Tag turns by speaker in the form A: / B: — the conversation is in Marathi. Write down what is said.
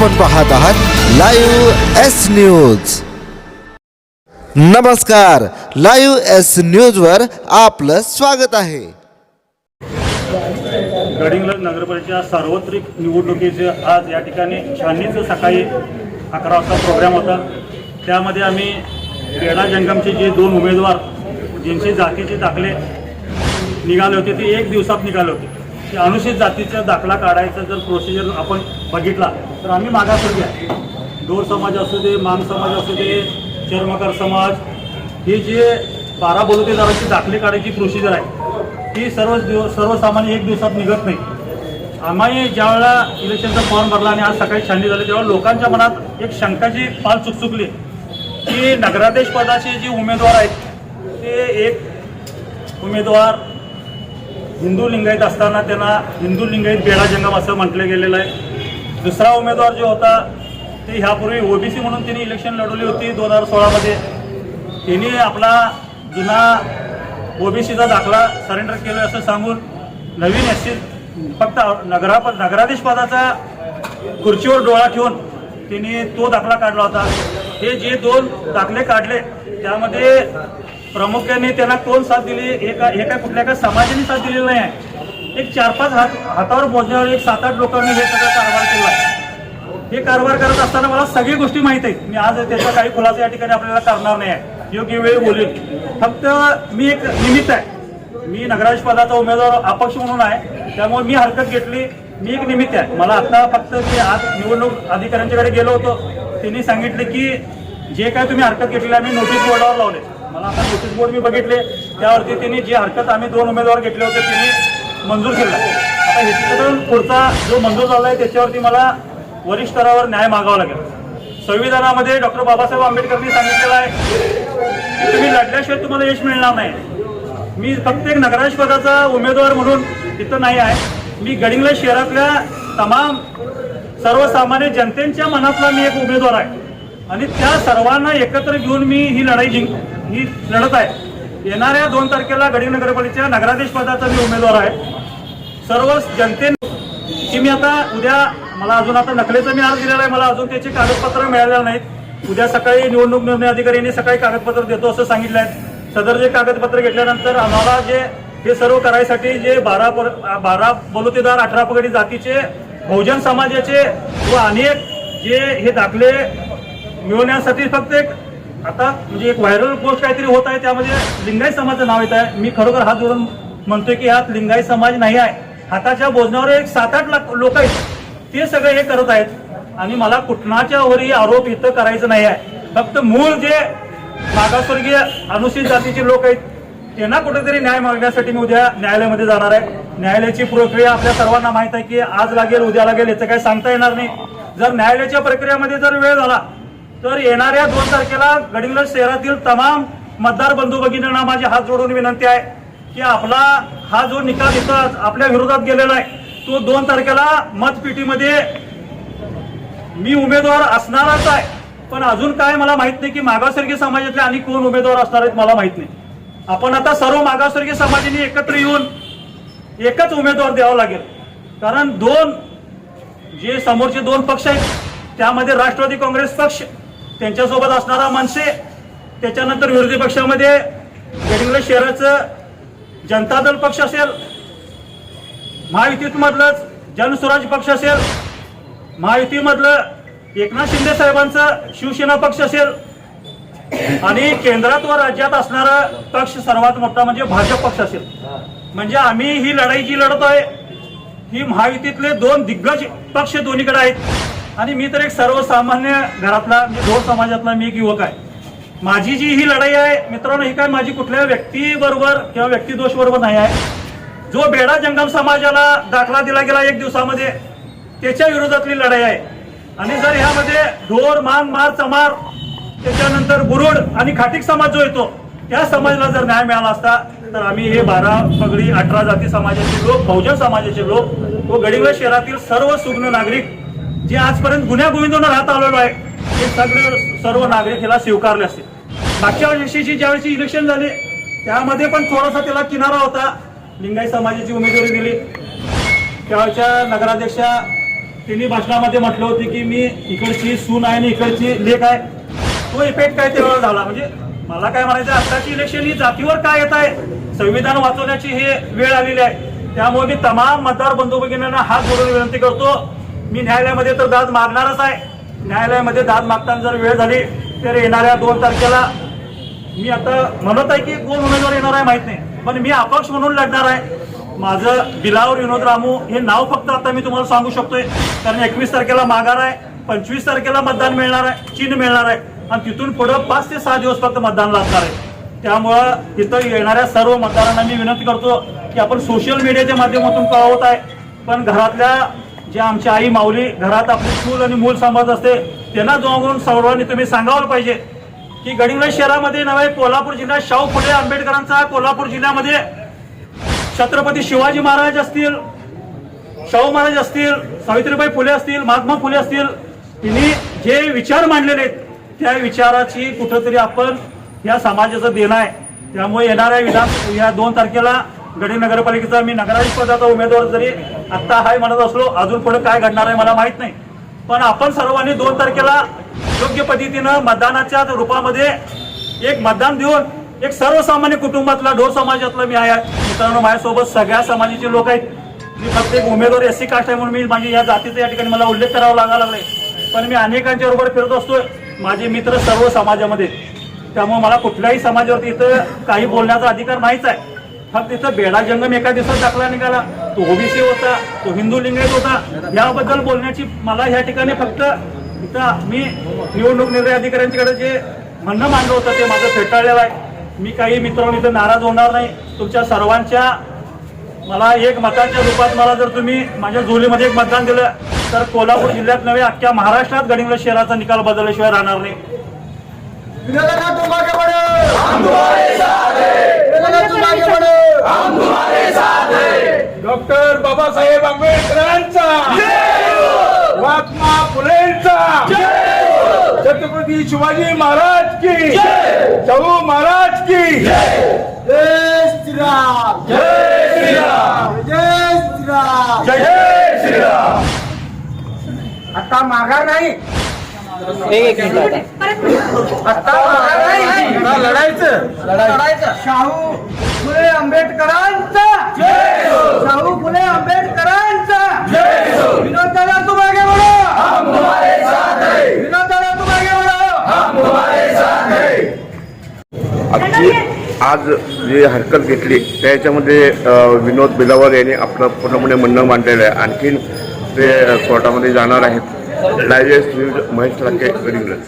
A: आपण पाहत आहात लाईव्ह एस न्यूज. नमस्कार लाईव्ह एस न्यूजवर आपलं स्वागत आहे.
B: गडिंग्लज नगरपालिकेच्या सार्वत्रिक निवडणुकीचे आज या ठिकाणी छाननीचं सकाळी अकरा वाजता प्रोग्राम होता. त्यामध्ये आम्ही क्रीडा जंगमचे जे दोन उमेदवार ज्यांचे जातीचे दाखले निघाले होते ते एक दिवसात निघाले होते. ते अनुसूचित जातीचा दाखला काढायचा जर प्रोसिजर आपण बघितला तर आम्ही मागासवर्गीय आहे. डोर समाज असू दे मान समाज असू दे चर्मकार समाज हे जे बारा बलुतेदाराची दाखले काढायची प्रोसिजर आहे ती सर्व दिव सर्वसामान्य एक दिवसात निघत नाही. आम्ही ज्यावेळेला इलेक्शनचा फॉर्म भरला आणि आज सकाळी छाननी झाली तेव्हा लोकांच्या मनात एक शंकाची पाल चुकचुकली की नगराध्यक्ष पदाचे जे उमेदवार आहेत ते एक उमेदवार हिंदू लिंगायत असताना त्यांना हिंदू लिंगायत बेडा जंगम असं म्हटलं गेलेलं आहे. दुसरा उमेदवार जो होता ते ह्यापूर्वी ओबीसी म्हणून त्यांनी इलेक्शन लढवली होती दोन हजार सोळामध्ये. त्यांनी आपला जुना ओबीसीचा दाखला सरेंडर केला असं सांगून नवीन एस फक्त नगरा नगराधीश पदाचा खुर्चीवर डोळा ठेवून त्यांनी तो दाखला काढला होता. हे जे दोन दाखले काढले त्यामध्ये प्रामुख्याने त्यांना कोण साथ दिली हे का हे काय कुठल्या काय समाजाने साथ दिलेली नाही आहे. एक चार पाच हात हातावर मोजण्यावर एक सात आठ लोकांनी हे सगळं कारभार केला. हे कारभार करत असताना मला सगळी गोष्टी माहीत आहेत. मी आज त्याचा काही खुलासा या ठिकाणी आपल्याला करणार नाही आहे. योग्य वेळ बोलेल. फक्त मी एक निमित्त आहे. मी नगराध्यक्ष पदाचा उमेदवार अपक्ष म्हणून आहे. त्यामुळे मी हरकत घेतली. मी एक निमित्त आहे. मला आता फक्त मी आज निवडणूक अधिकाऱ्यांच्याकडे गेलो होतो. त्यांनी सांगितले की जे काय तुम्ही हरकत घेतली आम्ही नोटीस बोर्डावर लावले. मला आता नोटीस बोर्ड मी बघितले. त्यावरती त्यांनी जी हरकत आम्ही दोन उमेदवार घेतले होते त्यांनी मंजूर केला. आता ह्याच्याकडून पुढचा जो मंजूर झाला आहे त्याच्यावरती मला वरिष्ठ स्तरावर न्याय मागावा लागेल. संविधानामध्ये डॉक्टर बाबासाहेब आंबेडकरांनी सांगितलेलं आहे की तुम्ही लढल्याशिवाय तुम्हाला यश मिळणार नाही. मी फक्त एक नगराध्यक्ष पदाचा उमेदवार म्हणून तिथं नाही आहे. मी गडिंगला शहरातल्या तमाम सर्वसामान्य जनतेच्या मनातला मी एक उमेदवार आहे. आणि त्या सर्वांना एकत्र घेऊन मी ही लढाई जिंक ही लढत आहे. येणाऱ्या दोन तारखेला गडिंग नगरपालिकेच्या नगराध्यक्ष पदाचा मी उमेदवार आहे. सर्व जनतेने की मी आता उद्या मला अजून आता नकलेचा मी अर्ज दिलेला आहे. मला अजून त्याचे कागदपत्र मिळालेलं नाहीत. उद्या सकाळी निवडणूक निर्णय अधिकाऱ्यांनी सकाळी कागदपत्र देतो असं सांगितलं आहे सदर जे कागदपत्र घेतल्यानंतर आम्हाला जे हे सर्व करायसाठी जे बारा बारा बलुतेदार अठरा पगडी जातीचे बहुजन समाजाचे व अनेक जे हे दाखले मिळवण्यासाठी फक्त एक आता म्हणजे एक व्हायरल पोस्ट काहीतरी होत आहे. त्यामध्ये लिंगायत समाजाचं नाव येत आहे. मी खरोखर हात जोडून म्हणतोय की ह्यात लिंगायत समाज नाही आहे. हाताच्या बोजण्यावर एक सात आठ लाख लोक आहेत. ते सगळे हे करत आहेत. आणि मला कुठनाच्या वरही आरोप इथं करायचं नाही आहे. फक्त मूळ जे मागासवर्गीय अनुसूचित जातीचे लोक आहेत त्यांना कुठेतरी न्याय मागण्यासाठी मी उद्या न्यायालयामध्ये जाणार आहे. न्यायालयाची प्रक्रिया आपल्या सर्वांना माहीत आहे की आज लागेल उद्या लागेल याचं काही सांगता येणार नाही. जर न्यायालयाच्या प्रक्रियेमध्ये जर वेळ झाला तर येणाऱ्या दोन तारखेला गडिंग्लज शहरातील तमाम मतदार बंधू भगिनींना माझी हात जोडून विनंती आहे. की आपला हा जो निकाल इथं आपल्या विरोधात गेलेला आहे तो दोन तारखेला मतपेटीमध्ये मी उमेदवार असणारच आहे. पण अजून काय मला माहीत नाही की मागासवर्गीय समाजातले आणि कोण उमेदवार असणार आहेत मला माहीत नाही. आपण आता सर्व मागासवर्गीय समाजाने एकत्र येऊन एकच उमेदवार द्यावा लागेल. कारण दोन जे समोरचे दोन पक्ष आहेत त्यामध्ये राष्ट्रवादी काँग्रेस पक्ष त्यांच्यासोबत असणारा मनसे त्याच्यानंतर विरोधी पक्षामध्ये वेगवेगळ्या शहराचं जनता दल पक्ष असेल महायुतीमधलंच जनस्वराज पक्ष असेल महायुतीमधलं एकनाथ शिंदे साहेबांचं शिवसेना पक्ष असेल आणि केंद्रात व राज्यात असणारा पक्ष सर्वात मोठा म्हणजे भाजप पक्ष असेल. म्हणजे आम्ही ही लढाई जी लढत आहे ही महायुतीतले दोन दिग्गज पक्ष दोन्हीकडे आहेत. आणि मी तर एक सर्वसामान्य घरातला म्हणजे दोन समाजातला मी एक युवक आहे. माझी जी ही लढाई आहे मित्रांनो ही काय माझी कुठल्या व्यक्तीबरोबर किंवा व्यक्तिदोष बरोबर नाही आहे. जो बेडा जंगम समाजाला दाखला दिला गेला एक दिवसामध्ये त्याच्या विरोधातली लढाई आहे. आणि जर ह्यामध्ये ढोर मान मार चमार त्याच्यानंतर बुरुड आणि खाटिक समाज जो येतो त्या समाजाला जर न्याय मिळाला असता तर आम्ही हे बारा पगडी अठरा जाती समाजाचे लोक बहुजन समाजाचे लोक व गडिंग्लज शहरातील सर्व सुग्न नागरिक जे आजपर्यंत गुन्ह्या गोविंदानं राहत आलेलो आहे ते सगळे सर्व नागरिक ह्याला स्वीकारले असते मागच्या वर्षीची ज्यावेळेची इलेक्शन झाले त्यामध्ये पण थोडासा त्याला किनारा होता. लिंगायत समाजाची उमेदवारी दिली. त्यावेळच्या नगराध्यक्षा तिन्ही भाषणामध्ये म्हटलं होते की मी इकडची सून आहे आणि इकडची लेख आहे. तो इफेक्ट काय तेव्हा झाला? म्हणजे मला काय म्हणायचं आत्ताची इलेक्शन ही जातीवर काय येत आहे? संविधान वाचवण्याची हे वेळ आलेली आहे. त्यामुळे मी तमाम मतदार बंधू भगिनींना हात जोडून विनंती करतो. मी न्यायालयामध्ये तर दाद मागणारच आहे. न्यायालयामध्ये दाद मागताना जर वेळ झाली तर येणाऱ्या दोन तारखेला मी आता म्हणत आहे की कोण उमेदवार येणार आहे माहीत नाही पण मी अपक्ष म्हणून लढणार आहे. माझं बिलावर विनोद रामू हे नाव फक्त आता मी तुम्हाला सांगू शकतोय. कारण एकवीस तारखेला माघार आहे पंचवीस तारखेला मतदान मिळणार आहे चिन्ह मिळणार आहे. आणि तिथून पुढं पाच ते सहा दिवस फक्त मतदान लागणार आहे. त्यामुळं तिथं येणाऱ्या सर्व मतदारांना मी विनंती करतो की आपण सोशल मीडियाच्या माध्यमातून कळवत आहे. पण घरातल्या ज्या आमची आई माऊली घरात आपली चूल आणि मूल सांभाळत असते त्यांना जाऊन सर्वांनी तुम्ही सांगावलं पाहिजे. की गडिंग्लज शहरामध्ये नव्हे कोल्हापूर जिल्ह्यात शाहू फुले आंबेडकरांचा कोल्हापूर जिल्ह्यामध्ये छत्रपती शिवाजी महाराज असतील शाहू महाराज असतील सावित्रीबाई फुले असतील महात्मा फुले असतील त्यांनी जे विचार मांडलेले आहेत त्या विचाराची कुठंतरी आपण या समाजाचं देणं आहे. त्यामुळे येणाऱ्या विधान या दोन तारखेला गडी नगरपालिकेचा मी नगराधीश पदाचा उमेदवार जरी आत्ता हाय म्हणत असलो अजून पुढे काय घडणार आहे मला माहीत नाही. पण आपण सर्वांनी दोन तारखेला योग्य पद्धतीनं मतदानाच्या रूपामध्ये एक मतदान देऊन एक सर्वसामान्य कुटुंबातला ढोर समाजातला मी आहे. मित्रांनो माझ्यासोबत सगळ्या समाजाचे लोक आहेत. मी फक्त एक उमेदवार एस सी कास्ट आहे म्हणून मी माझी या जातीचा या ठिकाणी मला उल्लेख करावा लागायला लागलाय. पण मी अनेकांच्या बरोबर फिरत असतोय. माझे मित्र सर्व समाजामध्ये. त्यामुळे मला कुठल्याही समाजावरती इथं काही बोलण्याचा अधिकार नाहीच आहे. फक्त इथं बेडा जंगम एका दिवसात दाखला निघाला. तो ओबीसी होता तो हिंदू लिंगायत होता. याबद्दल बोलण्याची मला या ठिकाणी फक्त इथं मी निवडणूक निर्णय अधिकाऱ्यांच्याकडे जे म्हणणं मांडलं होतं ते माझं फेटाळलेलं आहे. मी काही मित्रांनो इथं नाराज होणार नाही. तुमच्या सर्वांच्या मला एक मताच्या रूपात मला जर तुम्ही माझ्या झोलीमध्ये एक मतदान दिलं तर कोल्हापूर जिल्ह्यात नव्हे अख्ख्या महाराष्ट्रात गडिंग्लज शहराचा निकाल बदलल्याशिवाय राहणार नाही.
C: हैं हैं
D: डॉक्टर बाबासाहेब आंबेडकरांचा. महात्मा फुलेंचा. छत्रपती शिवाजी महाराज की. शाहू महाराज की.
C: जय श्री राम
D: जय श्रीराम.
C: जय श्री राम
D: जय श्रीराम.
C: आता माघार नाही. आता माघार नाही.
D: लढायचं.
C: लढायचं. शाहू फुले आंबेडकरांचा. शाहू फुले आंबेडकरांचा विनोद दादा तुम आगे बढ़ो हम तुम्हारे साथ हैं विनोद दादा तुम आगे बढ़ो हम तुम्हारे साथ हैं
E: आजची आज जी हरकत घेतली त्याच्यामध्ये विनोद बिलावर यांनी आपलं पूर्णपणे म्हणणं मांडलेलं आहे. आणखीन ते कोर्टामध्ये जाणार आहेत. डायजेस्ट न्यूज महेश लाके गडिंग्लज